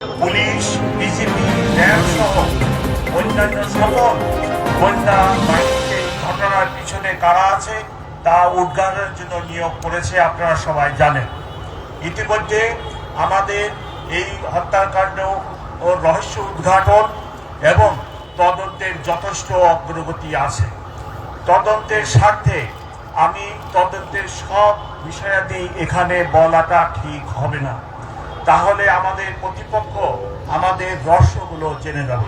Police BJP অন্যান্য সকল গোয়েন্দা বাহিনীকে ঘটনার পিছনে কারা আছে, তা উদ্ঘাটনের জন্য নিয়োগ করেছে আপনারা সবাই জানেন। ইতিমধ্যে আমাদের এই হত্যাকাণ্ড ও রহস্য উদ্ঘাটন এবং তদন্তের যথেষ্ট অগ্রগতি আছে। তদন্তের স্বার্থে আমি তদন্তের সব বিষয়াদি এখানে বলাটা ঠিক হবে না। তাহলে আমাদের প্রতিপক্ষ আমাদের রহস্যগুলো জেনে যাবে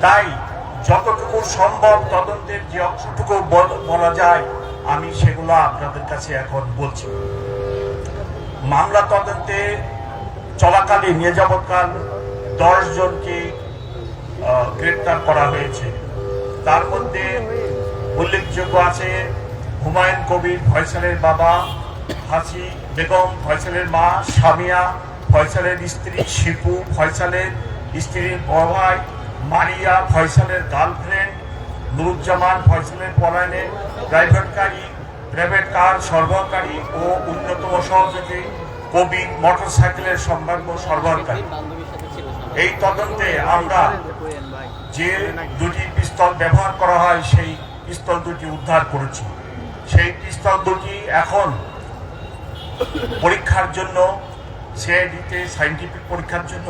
তাই যতটুকু সম্ভব তদন্তের যে অংশটুকু বল- যায়, আমি সেগুলো আপনাদের কাছে এখন বলছি। মামলা তদন্তে চলাকালীন নিয়ে যাবৎকাল দশ জনকে গ্রেপ্তার করা হয়েছে। তার মধ্যে উল্লেখযোগ্য আছে হুমায়ুন কবির ফয়সালের বাবা, হাসি বেগম ফয়সালের মা, সামিয়া ফয়সালের স্ত্রী শিপু, ফয়সালের স্ত্রীর বড় ভাই মারিয়া, ফয়সালের গার্লফ্রেন্ড, নুরুজ্জামান, ফয়সালের পলায়নে প্রাইভেট গাড়ি প্রাইভেট কার, সরবরাহকারী ও অন্যতম সহযোগী কবির মোটরসাইকেলের সম্ভাব্য সরবরাহকারী। এই তদন্তে আমরা যে দুটি পিস্তল ব্যবহার করা হয়, সেই পিস্তল দুটি উদ্ধার করেছি। সেই পিস্তল দুটি এখন পরীক্ষার জন্য সিআইডিতে সাইন্টিফিক পরীক্ষার জন্য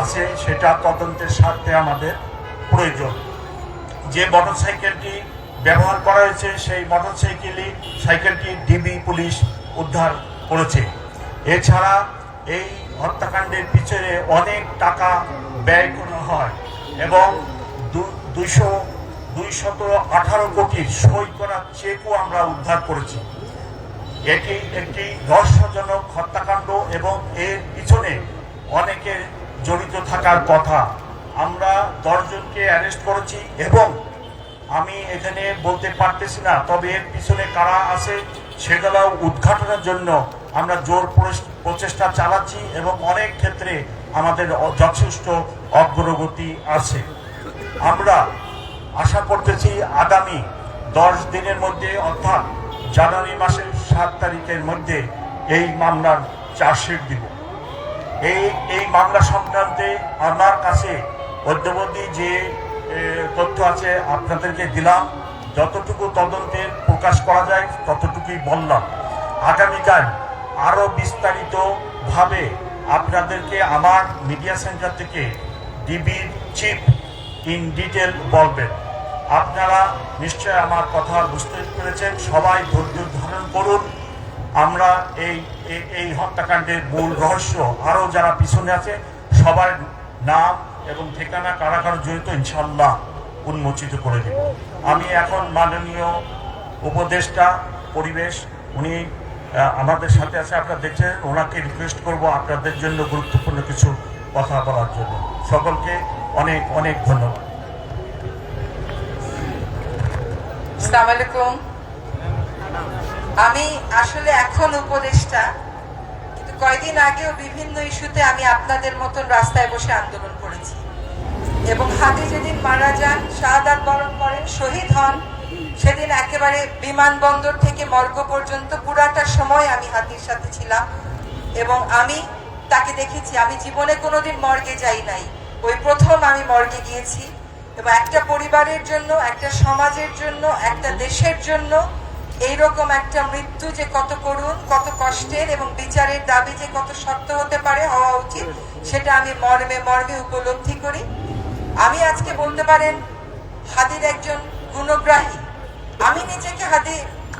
আছে, সেটা তদন্তের স্বার্থে আমাদের প্রয়োজন। যে মোটরসাইকেলটি ব্যবহার করা হয়েছে, সেই মোটরসাইকেলই সাইকেলটি ডিবি পুলিশ উদ্ধার করেছে। এছাড়া এই হত্যাকাণ্ডের পিছনে অনেক টাকা ব্যয় করা হয় এবং দুইশো, দুইশত আঠারো কোটির সই করা চেকও আমরা উদ্ধার করেছি। এটি একটি রহস্যজনক হত্যাকাণ্ড এবং এর পিছনে অনেকের জড়িত থাকার কথা। আমরা দশজনকে অ্যারেস্ট করেছি এবং আমি এখানে বলতে পারতেছি না, তবে এর পিছনে কারা আছে সেগুলো উদ্ঘাটনের জন্য আমরা জোর প্রচেষ্টা চালাচ্ছি এবং অনেক ক্ষেত্রে আমাদের যথেষ্ট অগ্রগতি আছে। আমরা আশা করতেছি আগামী দশ দিনের মধ্যে, অর্থাৎ জানুয়ারি মাসের সাত তারিখের মধ্যে এই মামলার চার্জশিট দিব। এই এই মামলা সংক্রান্তে আমার কাছে মধ্যবর্তী যে তথ্য আছে আপনাদেরকে দিলাম, যতটুকু তদন্তে প্রকাশ করা যায় ততটুকুই বললাম। আগামীকাল আরও বিস্তারিতভাবে আপনাদেরকে আমার মিডিয়া সেন্টার থেকে ডিবির চিফ ইন ডিটেল বলবেন। আপনারা নিশ্চয় আমার কথা বুঝতে পেরেছেন। সবাই ধৈর্য ধারণ করুন। আমরা এই, এই- হত্যাকাণ্ডের মূল রহস্য। আরও যারা পিছনে আছে, সবার নাম এবং ঠিকানা কারা কারা জড়িত ইনশাল্লাহ উন্মোচিত করে দেব। আমি এখন মাননীয় উপদেষ্টা পরিবেশ, উনি আমাদের সাথে আছে, আপনারা দেখছেন, ওনাকে রিকোয়েস্ট করব আপনাদের জন্য গুরুত্বপূর্ণ কিছু কথা বলার জন্য। সকলকে অনেক অনেক ধন্যবাদ। আসসালামু আমি আসলে এখন উপদেষ্টা, কিন্তু কয়দিন আগেও বিভিন্ন ইস্যুতে আমি আপনাদের মতন রাস্তায় বসে আন্দোলন করেছি। এবং হাতে যেদিন মারা যান শাহাদাত বরণ করেন, শহীদ হন, সেদিন একেবারে বিমানবন্দর থেকে মর্গ পর্যন্ত পুরাটা সময় আমি হাতির সাথে ছিলাম এবং আমি তাকে দেখেছি। আমি জীবনে কোনোদিন মর্গে যাই নাই। ওই প্রথম আমি মর্গে গিয়েছি। এবং একটা পরিবারের জন্য, একটা সমাজের জন্য, একটা দেশের জন্য এইরকম একটা মৃত্যু যে কত করুণ, কত কষ্টের এবং বিচারের দাবি যে কত শক্ত হতে পারে, হওয়া উচিত, সেটা আমি মর্মে মর্মে উপলব্ধি করি। আমি আজকে বলতে পারেন হাদির একজন গুণগ্রাহী। আমি নিজেকে হাদি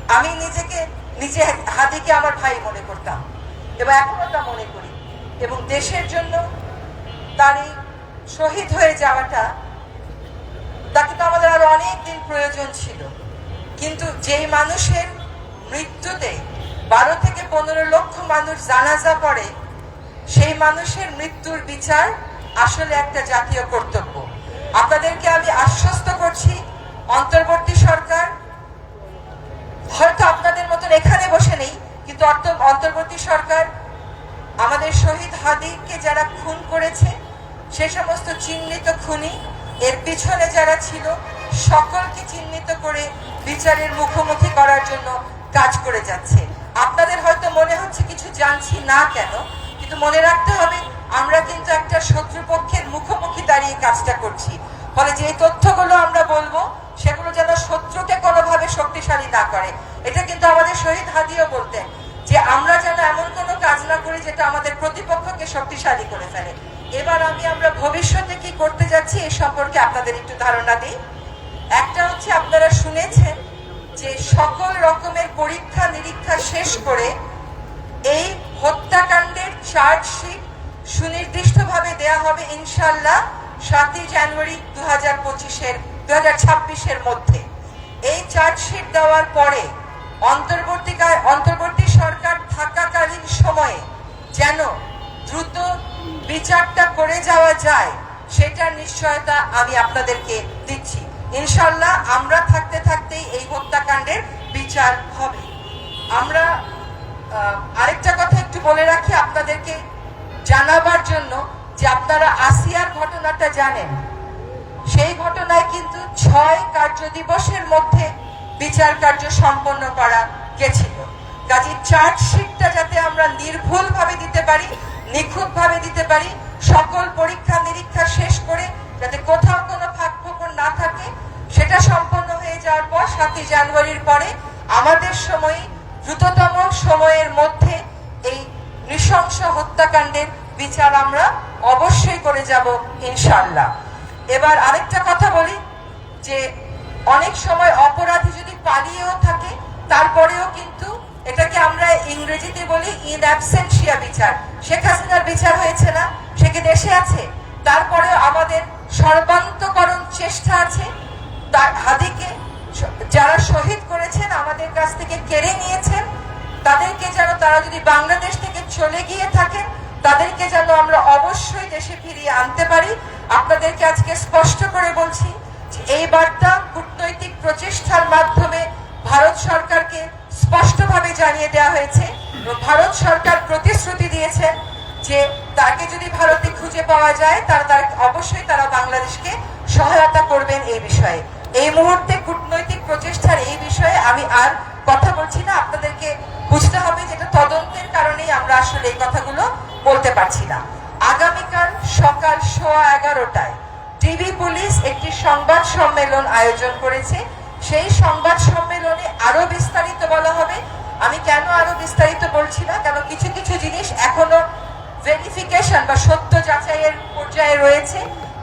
আমি নিজেকে, নিজে হাদিকে আমার ভাই মনে করতাম এবং এখনও তা মনে করি। এবং দেশের জন্য তার এই শহীদ হয়ে যাওয়াটা তাকে তো আমাদের আরও অনেক দিন প্রয়োজন ছিল। কিন্তু যেই মানুষের মৃত্যুতে বারো থেকে পনেরো লক্ষ মানুষ জানাজা পড়ে, সেই মানুষের মৃত্যুর বিচার আসলে একটা জাতীয় কর্তব্য। আপনাদেরকে আমি আশ্বস্ত করছি, অন্তর্বর্তী সরকার, হয়তো আপনাদের মতন এখানে বসে নেই, কিন্তু অন্তর্বর্তী সরকার, আমাদের শহীদ হাদিকে যারা খুন করেছে, সে সমস্ত চিহ্নিত খুনি এর পিছনে যারা ছিল, সকলকে চিহ্নিত করে বিচারের মুখোমুখি করার জন্য কাজ করে যাচ্ছে। আপনাদের হয়তো মনে হচ্ছে কিছু জানছি না কেন, কিন্তু মনে রাখতে হবে, আমরা কিন্তু একটা শত্রুপক্ষের মুখোমুখি দাঁড়িয়ে কাজটা করছি। ফলে যে তথ্যগুলো আমরা বলব, সেগুলো যেন শত্রুকে কোনোভাবে শক্তিশালী না করে। এটা কিন্তু আমাদের শহীদ হাদিও বলতেন যে, আমরা যেন এমন কোনো কাজ না করি যেটা আমাদের প্রতিপক্ষকে শক্তিশালী করে ফেলে। এবার আমি আমরা ভবিষ্যতে কি করতে যাচ্ছি এই সম্পর্কে আপনাদের একটু ধারণা দিই। একটা হচ্ছে আপনারা শুনেছেন যে সকল রকমের পরীক্ষা নিরীক্ষা শেষ করে এই হত্যাকাণ্ডের চার্জশিট সুনির্দিষ্টভাবে দেয়া হবে ইনশাল্লাহ সাতই জানুয়ারি দু হাজার পঁচিশের দু হাজার ছাব্বিশের মধ্যে। এই চার্জশিট দেওয়ার পরে অন্তর্বর্তীকাল অন্তর্বর্তী সরকার থাকাকালীন সময়ে যেন দ্রুত বিচারটা করে যাওয়া যায়, সেটার নিশ্চয়তা আমি আপনাদেরকে দিচ্ছি। ইনশাল্লাহ আমরা থাকতে থাকতেই এই হত্যাকাণ্ডের বিচার হবে। আমরা আরেকটা কথা একটু বলে রাখি আপনাদেরকে জানাবার জন্য যে আপনারা আসিয়ার ঘটনাটা জানেন। সেই ঘটনায় কিন্তু ছয় কার্য দিবসের মধ্যে বিচার কার্য সম্পন্ন করা গেছিল। কাজে চার্জশিটটা যাতে আমরা নির্ভুলভাবে দিতে পারি নিখুঁতভাবে দিতে পারি। সকল পরীক্ষা, নিরীক্ষা শেষ করে যাতে কোথাও কোনো ফাঁক ফোকর না থাকে, সেটা সম্পন্ন হয়ে যাওয়ার পর সাতই জানুয়ারির পরে আমাদের সময়ে, দ্রুততম সময়ের মধ্যে এই নৃশংস হত্যাকাণ্ডের বিচার আমরা অবশ্যই করে যাব ইনশাল্লাহ এবার আরেকটা কথা বলি যে অনেক সময় অপরাধী যদি পালিয়েও থাকে আমরা ইংরেজিতে বলি ইন অ্যাবসেন্সিয়া বিচার। শেখ হাসিনার বিচার হয়েছে না? সে কি দেশে আছে? তারপরেও আমাদের সর্বান্তকরণ চেষ্টা আছে। তার হাদিকে যারা শহীদ করেছেন, আমাদের কাছ থেকে কেড়ে নিয়েছেন, তাদেরকে যেন তারা যদি বাংলাদেশ থেকে চলে গিয়ে থাকেন, তাদেরকে যেন আমরা অবশ্যই দেশে ফিরিয়ে আনতে পারি। আপনাদেরকে আজকে স্পষ্ট করে বলছি এই বার্তা কূটনৈতিক প্রচেষ্টার মাধ্যমে ভারত সরকারকে স্পষ্টভাবে জানিয়ে দেওয়া হয়েছে। ভারত সরকার প্রতিশ্রুতি দিয়েছেন যে তাকে যদি ভারতে খুঁজে পাওয়া যায়, তারা তার অবশ্যই তারা বাংলাদেশকে সহায়তা করবেন এই বিষয়ে। এই মুহূর্তে কূটনৈতিক প্রচেষ্টার এই বিষয়ে আমি আর কথা বলছি না। আপনাদেরকে বুঝতে হবে যেটা তদন্তের কারণেই আমরা আসলে এই কথাগুলো বলতে পারছি না। আগামীকাল সকাল সোয়া এগারোটায় টিভি পুলিশ একটি সংবাদ সম্মেলন আয়োজন করেছে। সেই সংবাদ সম্মেলনে আরও বিস্তারিত বলা হবে। আমি কেন আরও বিস্তারিত বলছি না? কেন কিছু কিছু জিনিস এখনও ভেরিফিকেশন বা সত্য যাচাইয়ের পর্যায়ে রয়েছে।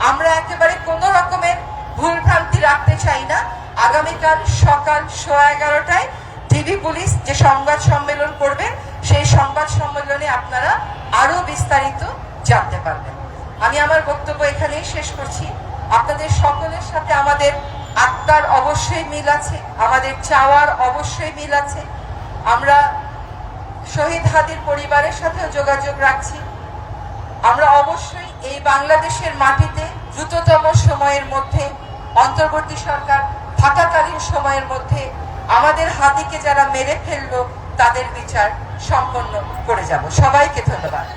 আমরা একেবারে কোনো রকমের ভুলভ্রান্তি রাখতে চাই না। আগামীকাল সকাল সোয়া এগারোটায় টিভি পুলিশ যে সংবাদ সম্মেলন করবেন সেই সংবাদ সম্মেলনে আপনারা আরও বিস্তারিত জানতে পারবেন। আমি আমার বক্তব্য এখানেই শেষ করছি। আপনাদের সকলের সাথে আমাদের আত্মার অবশ্যই মিল আছে, আমাদের চাওয়ার অবশ্যই মিল আছে। আমরা শহীদ হাদির পরিবারের সাথেও যোগাযোগ রাখছি। আমরা অবশ্যই এই বাংলাদেশের মাটিতে দ্রুততম সময়ের মধ্যে, অন্তর্বর্তী সরকার থাকাকালীন সময়ের মধ্যে আমাদের হাতিকে যারা মেরে ফেলল, তাদের বিচার সম্পন্ন করে যাব। সবাইকে ধন্যবাদ।